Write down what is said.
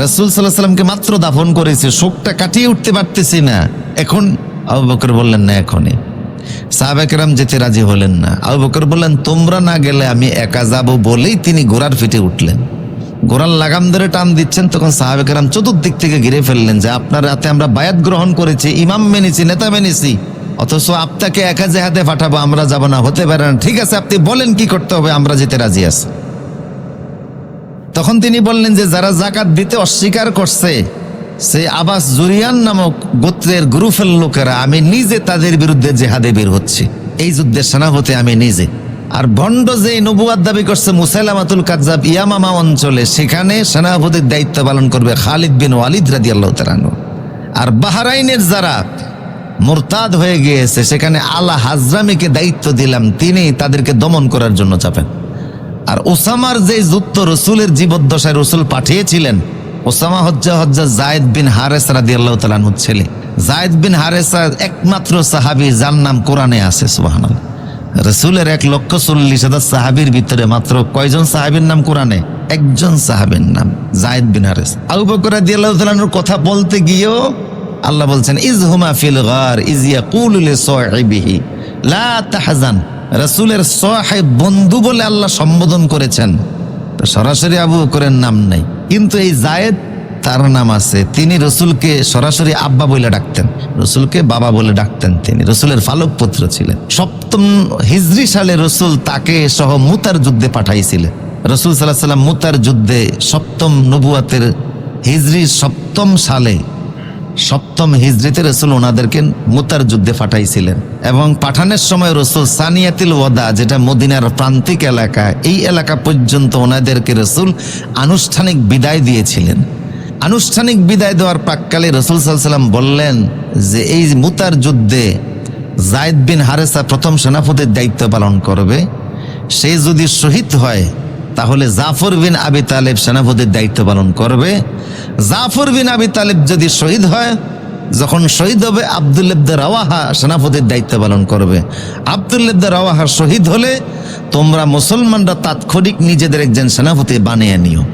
রসুল সাল্লাহ সাল্লামকে মাত্র দাফন করেছে, শোকটা কাটিয়ে উঠতে পারতেছি না। এখন আবু বকর বললেন, না, এখনই। সাহাবেকেরাম যেতে রাজি হলেন না। আবু বকর বললেন, তোমরা না গেলে আমি একা যাব বলেই তিনি ঘোড়ার ফিটে উঠলেন। গোড়ার লাগাম ধরে টান দিচ্ছেন, তখন সাহাবেকেরাম চতুর্দিক থেকে ঘিরে ফেললেন যে, আপনার রাতে আমরা বায়াত গ্রহণ করেছি, ইমাম মেনেছি, নেতা মেনেছি, অথচ আপনাকে একা জেহাদে পাঠাবো, আমরা যাব না, হতে পারে না। ঠিক আছে, আপনি বলেন কি করতে হবে, আমরা যেতে রাজি আছি। তখন তিনি বললেন যে, যারা জাকাত দিতে অস্বীকার করছে, সে আবাস জুরিয়ান নামক গোত্রের গ্রুপের লোকেরা, আমি নিজে তাদের বিরুদ্ধে জেহাদে বের হচ্ছি। এই যুদ্ধের সেনাপতি আমি নিজে। আর ভণ্ড যে নবুয়াদ দাবি করছে, মুসাইলামাতুল কাজাব ইয়ামামা অঞ্চলে, সেখানে সেনাপতির দায়িত্ব পালন করবে খালিদ বিন ওয়ালিদ রাদি আল্লাহ আর বাহারাইনের যারা মোরতাদ হয়ে গিয়েছে, সেখানে আলা হাজরামিকে দায়িত্ব দিলাম তিনি তাদেরকে দমন করার জন্য চাপেন। আর ওসামার যে যুদ্ধ রসুলের জীবদ্দশায় রসুল পাঠিয়েছিলেন, ওসামা হজ্জা হজ্জা জায়দ বিন হারেস রাদি আল্লাহ তালানুর ছেলে। জায়দ বিন হারেসা একমাত্র সাহাবি যার নাম কোরআনে আছে সুবাহান রসুলের এক লক্ষ চল্লিশ হাজার সাহাবির ভিতরে মাত্র কয়জন সাহাবির নাম কোরআনে? একজন সাহাবির নাম, জায়দ বিন হারেস। আবু বকর রাদিয়াল্লাহু তাআলার কথা বলতে গিয়েও আল্লাহ বলছেন, ইজ হুমা ফিল গার, ইজ ইয়াকুলু লা তাহজান। রাসূলের সাহেব বন্ধু বলে আল্লাহ সম্বোধন করেছেন। তো সরাসরি আবু বকরের নাম নাই। কিন্তু এই জায়েদ, তার নাম আছে। তিনি রসুলকে সরাসরি আব্বা বলে ডাকতেন। রসুলকে বাবা বলে ডাকতেন তিনি। রসুলের ফালক পুত্র ছিলেন। সপ্তম হিজরি সালে রসুল তাকে সহ মুতার যুদ্ধে পাঠাইছিলেন। রসুল সাল্লাহ সাল্লাম মুতার যুদ্ধে সপ্তম নবুয়াতের হিজরি সপ্তম সালে সপ্তম হিজরিতে রসুল ওনাদেরকে মুতার যুদ্ধে পাঠাইছিলেন। এবং পাঠানের সময় রসুল সানিয়াতিল ওয়াদা, যেটা মদিনার প্রান্তিক এলাকা, এই এলাকা পর্যন্ত ওনাদেরকে রসুল আনুষ্ঠানিক বিদায় দিয়েছিলেন। আনুষ্ঠানিক বিদায় দেওয়ার প্রাককালে রসুল সাল্লাম বললেন যে, এই মুতার যুদ্ধে জায়দ বিন হারেসা প্রথম সেনাপতির দায়িত্ব পালন করবে। সে যদি শহীদ হয়, তাহলে জাফর বিন আবি তালেব সেনাপতির দায়িত্ব পালন করবে। জাফর বিন আবি তালিব যদি শহীদ হয়, যখন শহীদ হবে আবদুল্লেবদে রাওয়াহা সেনাপতির দায়িত্ব পালন করবে। আবদুল্লেবদে রাওয়াহা শহীদ হলে তোমরা মুসলমানরা তাৎক্ষণিক নিজেদের একজন সেনাপতি বানিয়ে নিও।